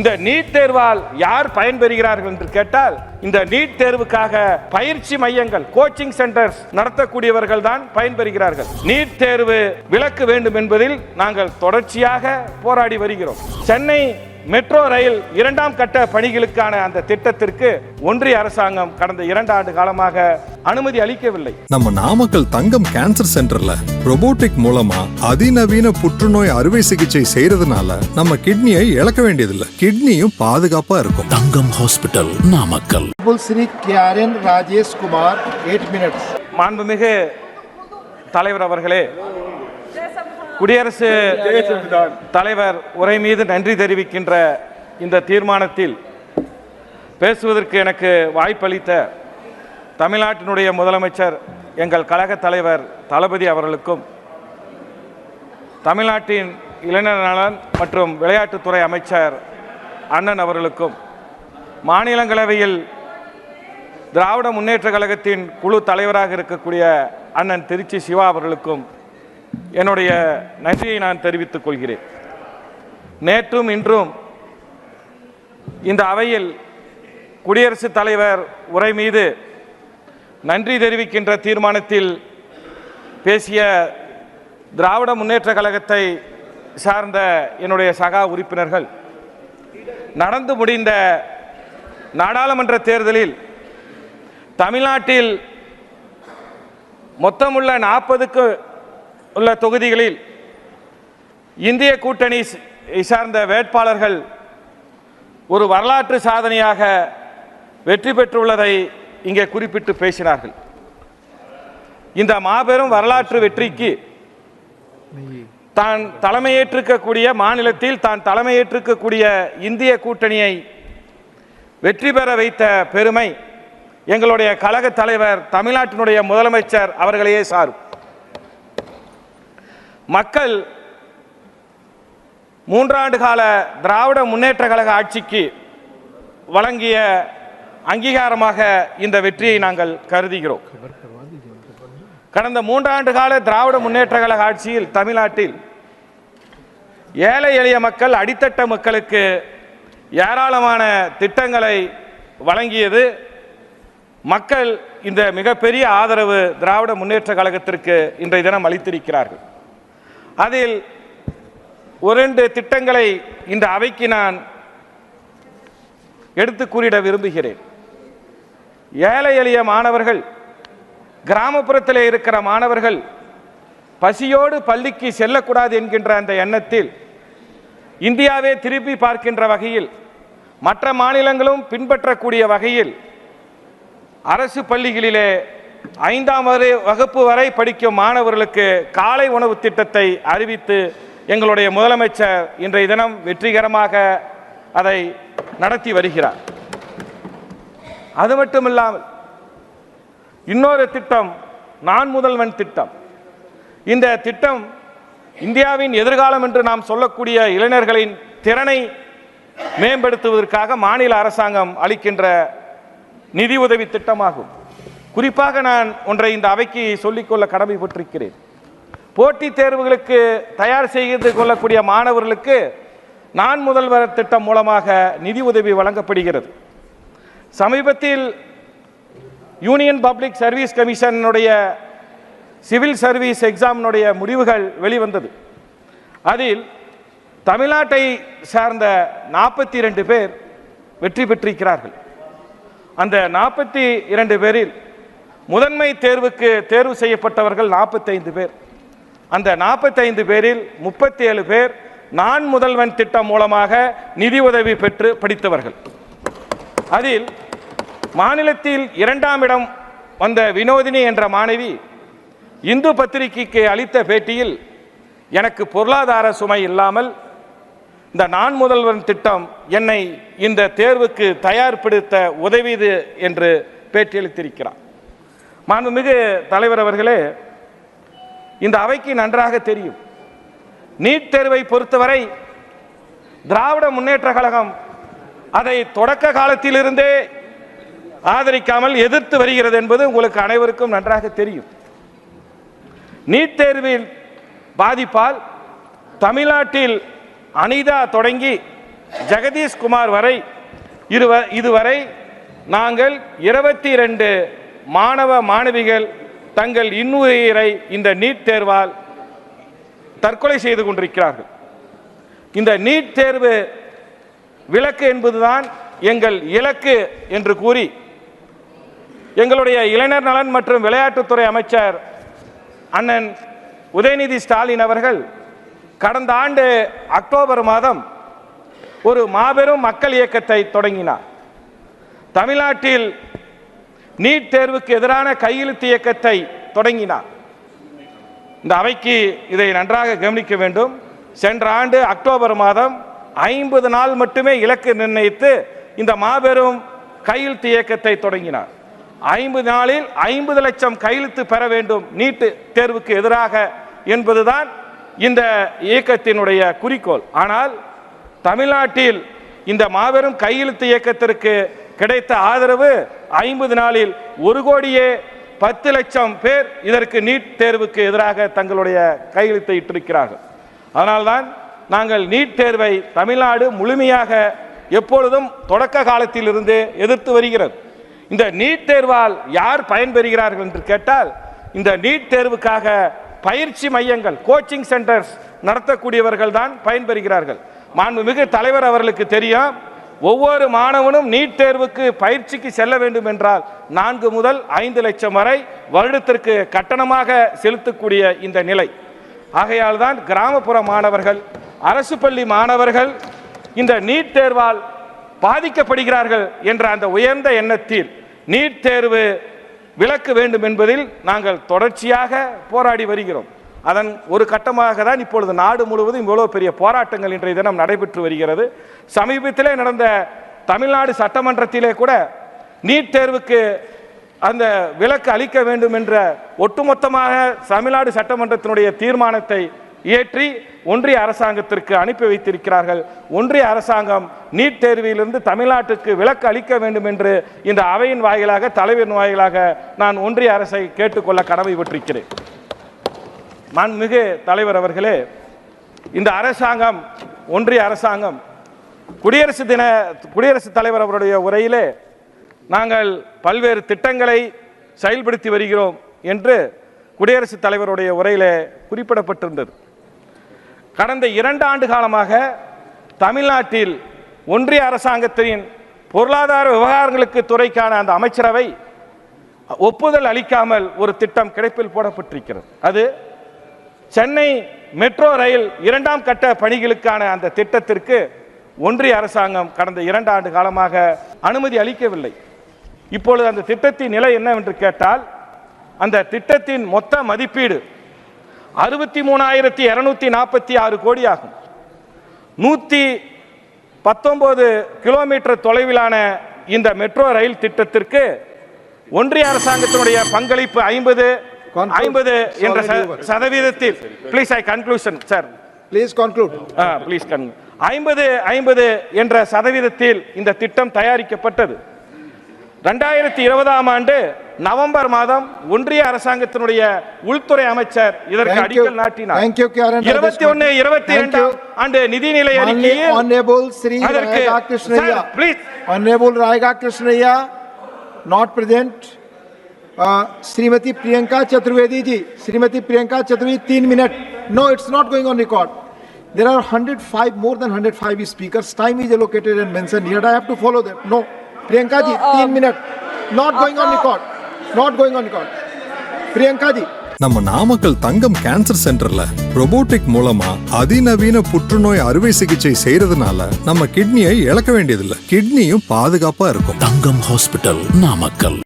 இந்த நீட் தேர்வால் யார் பயன்பெறுகிறார்கள் என்று கேட்டால் இந்த நீட் தேர்வுக்காக பயிற்சி மையங்கள் கோச்சிங் சென்டர்ஸ் நடத்தக்கூடியவர்கள் தான் பயன்பெறுகிறார்கள் நீட் தேர்வு விலக்கு வேண்டும் என்பதில் நாங்கள் தொடர்ச்சியாக போராடி வருகிறோம். சென்னை மெட்ரோ ரயில் இரண்டாம் கட்ட பணிகளுக்கான அந்த திட்டத்திற்கு ஒன்றிய அரசாங்கம் கடந்த இரண்டு ஆண்டு காலமாக அனுமதி அளிக்கவில்லை. நம்ம நாமக்கல் தங்கம் கேன்சர் சென்டர்ல robotic மூலமா அதிநவீன புற்றுநோய் அறுவை சிகிச்சை செய்யறதுனால நம்ம கிட்னியை இழக்க வேண்டியதில்லை. கிட்னியும் பாதுகாப்பா இருக்கும். Thangam hospital Namakkal. Karen Rajesh Kumar, 8 minutes. மாண்புமிகு தலைவர் அவர்களே குடியரசு தலைவர் உரை மீது நன்றி தெரிவிக்கின்ற இந்த தீர்மானத்தில் பேசுவதற்கு எனக்கு வாய்ப்பளித்த தமிழ்நாட்டினுடைய முதலமைச்சர் எங்கள் கழக தலைவர் தளபதி அவர்களுக்கும் தமிழ்நாட்டின் இளைஞர் நலன் மற்றும் விளையாட்டுத்துறை அமைச்சர் அண்ணன் அவர்களுக்கும் மாநிலங்களவையில் திராவிட முன்னேற்ற கழகத்தின் குழு தலைவராக இருக்கக்கூடிய அண்ணன் திருச்சி சிவா அவர்களுக்கும் என்னுடைய நன்றியை நான் தெரிவித்துக் கொள்கிறேன். நேற்றும் இன்றும் இந்த அவையில் குடியரசுத் தலைவர் உரை மீது நன்றி தெரிவிக்கின்ற தீர்மானத்தில் பேசிய திராவிட முன்னேற்ற கழகத்தை சார்ந்த என்னுடைய சகா உறுப்பினர்கள் நடந்து முடிந்த நாடாளுமன்ற தேர்தலில் தமிழ்நாட்டில் மொத்தமுள்ள நாற்பதுக்கு உள்ள தொகுதிகளில் இந்திய கூட்டணி சார்ந்த வேட்பாளர்கள் ஒரு வரலாற்று சாதனையாக வெற்றி பெற்றுள்ளதை இங்கே குறிப்பிட்டு பேசினார்கள். இந்த மாபெரும் வரலாற்று வெற்றிக்கு தான் தலைமையேற்றிருக்கக்கூடிய மாநிலத்தில் தான் தலைமையேற்றிருக்கக்கூடிய இந்திய கூட்டணியை வெற்றி பெற வைத்த பெருமை எங்களுடைய கழக தலைவர் தமிழ்நாட்டினுடைய முதலமைச்சர் அவர்களையே சாரும். மக்கள் மூன்றாண்டு கால திராவிட முன்னேற்ற கழக ஆட்சிக்கு வழங்கிய அங்கீகாரமாக இந்த வெற்றியை நாங்கள் கருதுகிறோம். கடந்த மூன்றாண்டு கால திராவிட முன்னேற்ற கழக ஆட்சியில் தமிழ்நாட்டில் ஏழை எளிய மக்கள் அடித்தட்ட மக்களுக்கு ஏராளமான திட்டங்களை வழங்கியது. மக்கள் இந்த மிகப்பெரிய ஆதரவு திராவிட முன்னேற்ற கழகத்திற்கு இன்றைய தினம் அளித்திருக்கிறார்கள். அதில் ஒரு ரெண்டு திட்டங்களை இந்த அவைக்கு நான் எடுத்து கூறிட விரும்புகிறேன். ஏழை எளிய மாணவர்கள் கிராமப்புறத்தில் இருக்கிற மாணவர்கள் பசியோடு பள்ளிக்கு செல்லக்கூடாது என்கின்ற அந்த எண்ணத்தில் இந்தியாவே திருப்பி பார்க்கின்ற வகையில் மற்ற மாநிலங்களும் பின்பற்றக்கூடிய வகையில் அரசு பள்ளிகளிலே ஐந்தாம் வரை வகுப்பு வரை படிக்கும் மாணவர்களுக்கு காலை உணவு திட்டத்தை அறிவித்து எங்களுடைய முதலமைச்சர் இன்றைய தினம் வெற்றிகரமாக அதை நடத்தி வருகிறார். அது மட்டுமில்லாமல் இன்னொரு திட்டம் நான் முதல்வன் திட்டம். இந்த திட்டம் இந்தியாவின் எதிர்காலம் என்று நாம் சொல்லக்கூடிய இளைஞர்களின் திறனை மேம்படுத்துவதற்காக மாநில அரசாங்கம் அளிக்கின்ற நிதி உதவி திட்டமாகும். குறிப்பாக நான் ஒன்றை இந்த அவைக்கு சொல்லிக்கொள்ள கடமைப்பட்டிருக்கிறேன். போட்டித் தேர்வுகளுக்கு தயார் செய்து கொள்ளக்கூடிய மாணவர்களுக்கு நான் முதல்வர் திட்டம் மூலமாக நிதி உதவி வழங்கப்படுகிறது. சமீபத்தில் யூனியன் பப்ளிக் சர்வீஸ் கமிஷனுடைய சிவில் சர்வீஸ் எக்ஸாமினுடைய முடிவுகள் வெளிவந்தது. அதில் தமிழ்நாட்டை சார்ந்த நாற்பத்தி இரண்டு பேர் வெற்றி பெற்றிருக்கிறார்கள். அந்த நாற்பத்தி இரண்டு பேரில் முதன்மை தேர்வுக்கு தேர்வு செய்யப்பட்டவர்கள் நாற்பத்தைந்து பேர். அந்த நாற்பத்தைந்து பேரில் முப்பத்தி ஏழு பேர் நான் முதல்வன் திட்டம் மூலமாக நிதி உதவி பெற்று படித்தவர்கள். அதில் மாநிலத்தில் இரண்டாம் இடம் வந்த வினோதினி என்ற மாணவி இந்து பத்திரிகைக்கு அளித்த பேட்டியில் எனக்கு பொருளாதார சுமை இல்லாமல் இந்த நான் முதல்வன் திட்டம் என்னை இந்த தேர்வுக்கு தயார்படுத்த உதவியது என்று பேட்டியளித்திருக்கிறார். மாண்புமிகு தலைவர் அவர்களே இந்த அவைக்கு நன்றாக தெரியும். நீட் தேர்வை பொறுத்தவரை திராவிட முன்னேற்ற கழகம் அதை தொடக்க காலத்திலிருந்தே ஆதரிக்காமல் எதிர்த்து வருகிறது என்பது உங்களுக்கு அனைவருக்கும் நன்றாக தெரியும். நீட் தேர்வில் பாதிப்பால் தமிழ்நாட்டில் அனிதா தொடங்கி ஜெகதீஷ் குமார் வரை இருவ இதுவரை நாங்கள் இருபத்தி ரெண்டு மாணவ மாணவிகள் தங்கள் இன்னுயிரை இந்த நீட் தேர்வால் தற்கொலை செய்து கொண்டிருக்கிறார்கள். இந்த நீட் தேர்வு விளக்கு என்பதுதான் எங்கள் இலக்கு என்று கூறி எங்களுடைய இளைஞர் நலன் மற்றும் விளையாட்டுத்துறை அமைச்சர் அண்ணன் உதயநிதி ஸ்டாலின் அவர்கள் கடந்த ஆண்டு அக்டோபர் மாதம் ஒரு மாபெரும் மக்கள் இயக்கத்தை தொடங்கினார். தமிழ்நாட்டில் நீட் தேர்வுக்கு எதிரான கையெழுத்து இயக்கத்தை தொடங்கினார். இந்த அவைக்கு இதை நன்றாக கவனிக்க வேண்டும். சென்ற ஆண்டு அக்டோபர் மாதம் ஐம்பது நாள் மட்டுமே இலக்கு நிர்ணயித்து இந்த மாபெரும் கையெழுத்து இயக்கத்தை தொடங்கினார். ஐம்பது நாளில் ஐம்பது லட்சம் கையெழுத்து பெற வேண்டும் நீட்டு தேர்வுக்கு எதிராக என்பதுதான் இந்த இயக்கத்தினுடைய குறிக்கோள். ஆனால் தமிழ்நாட்டில் இந்த மாபெரும் கையெழுத்து இயக்கத்திற்கு கிடைத்த ஆதரவு ஐம்பது நாளில் ஒரு கோடியே பத்து லட்சம் பேர் இதற்கு நீட் தேர்வுக்கு எதிராக தங்களுடைய கையெழுத்தை இட்டிருக்கிறார்கள். அதனால்தான் நாங்கள் நீட் தேர்வை தமிழ்நாடு முழுமையாக எப்பொழுதும் தொடக்க காலத்திலிருந்து எதிர்த்து வருகிறது. இந்த நீட் தேர்வால் யார் பயன்பெறுகிறார்கள் என்று கேட்டால் இந்த நீட் தேர்வுக்காக பயிற்சி மையங்கள் கோச்சிங் சென்டர்ஸ் நடத்தக்கூடியவர்கள் தான் பயன்பெறுகிறார்கள் மாண்புமிகு தலைவர் அவர்களுக்கு தெரியும் ஒவ்வொரு மாணவனும் நீட் தேர்வுக்கு பயிற்சிக்கு செல்ல வேண்டும் என்றால் நான்கு முதல் ஐந்து லட்சம் வரை வருடத்திற்கு கட்டணமாக செலுத்தக்கூடிய இந்த நிலை. ஆகையால் தான் கிராமப்புற மாணவர்கள் அரசு பள்ளி மாணவர்கள் இந்த நீட் தேர்வால் பாதிக்கப்படுகிறார்கள் என்ற அந்த உயர்ந்த எண்ணத்தில் நீட் தேர்வு விலக்கு வேண்டும் என்பதில் நாங்கள் தொடர்ச்சியாக போராடி வருகிறோம். அதன் ஒரு கட்டமாக தான் இப்பொழுது நாடு முழுவதும் இவ்வளோ பெரிய போராட்டங்கள் இன்றைய தினம் நடைபெற்று வருகிறது. சமீபத்திலே நடந்த தமிழ்நாடு சட்டமன்றத்திலே கூட நீட் தேர்வுக்கு அந்த விலக்கு அளிக்க வேண்டும் என்ற ஒட்டுமொத்தமாக தமிழ்நாடு சட்டமன்றத்தினுடைய தீர்மானத்தை இயற்றி ஒன்றிய அரசாங்கத்திற்கு அனுப்பி வைத்திருக்கிறார்கள். ஒன்றிய அரசாங்கம் நீட் தேர்விலிருந்து தமிழ்நாட்டுக்கு விலக்கு அளிக்க வேண்டும் என்று இந்த அவையின் வாயிலாக தலைவரின் வாயிலாக நான் ஒன்றிய அரசை கேட்டுக்கொள்ள கடமைப்பட்டிருக்கிறேன். மாண்புமிகு தலைவர் அவர்களே இந்த அரசாங்கம் ஒன்றிய அரசாங்கம் குடியரசு தின குடியரசுத் தலைவர் அவருடைய உரையிலே நாங்கள் பல்வேறு திட்டங்களை செயல்படுத்தி வருகிறோம் என்று குடியரசுத் தலைவருடைய உரையிலே குறிப்பிடப்பட்டிருந்தது. கடந்த இரண்டு ஆண்டு காலமாக தமிழ்நாட்டில் ஒன்றிய அரசாங்கத்தின் பொருளாதார விவகாரங்களுக்கு துறைக்கான அந்த அமைச்சரவை ஒப்புதல் அளிக்காமல் ஒரு திட்டம் கிடைப்பில் போடப்பட்டிருக்கிறது. அது சென்னை மெட்ரோ ரயில் இரண்டாம் கட்ட பணிகளுக்கான அந்த திட்டத்திற்கு ஒன்றிய அரசாங்கம் கடந்த இரண்டு ஆண்டு காலமாக அனுமதி அளிக்கவில்லை. இப்பொழுது அந்த திட்டத்தின் நிலை என்னவென்று கேட்டால் அந்த திட்டத்தின் மொத்த மதிப்பீடு அறுபத்தி மூணாயிரத்தி இருநூத்தி நாற்பத்தி ஆறு கோடி ஆகும் நூற்றி பத்தொன்பது கிலோமீட்டர் தொலைவிலான இந்த மெட்ரோ ரயில் திட்டத்திற்கு ஒன்றிய அரசாங்கத்தினுடைய பங்களிப்பு ஐம்பது ஐம்பது என்ற. சதவீதத்தில் please I conclusion sir Please conclude. Please கன் ஐம்பது ஐம்பது என்ற சதவீதத்தில் இந்த திட்டம் தயாரிக்கப்பட்டது ரெண்டாயிரத்தி இருபதாம் ஆண்டு நவம்பர் மாதம் ஒன்றிய அரசாங்கத்தினுடைய உள்துறை அமைச்சர் இதற்கு. அடிக்கல் நாட்டினார். இருபத்தி ஒன்னு இருபத்தி இரண்டாம். ஆண்டு நிதிநிலை அறிக்கையில் Honorable Raiga Krishnaiya, not present. Uh, Srimati Priyanka Chaturvedi ji, Srimati Priyanka Chaturvedi, तीन minute. No, it's not going on record. There are 105, more than 105 speakers. Time is allocated and mentioned here. I have to follow that. No. Priyanka ji, तीन minute. Not going on record. Not going on record. Priyanka ji. நம்ம Namakkal Thangam cancer சென்டர்ல robotic மூலமா அதிநவீன புற்றுநோய் அறுவை சிகிச்சை செய்யறதுனால நம்ம கிட்னியை இழக்க வேண்டியதில்லை கிட்னியும் பாதுகாப்பா இருக்கும் தங்கம் ஹாஸ்பிட்டல் நாமக்கல்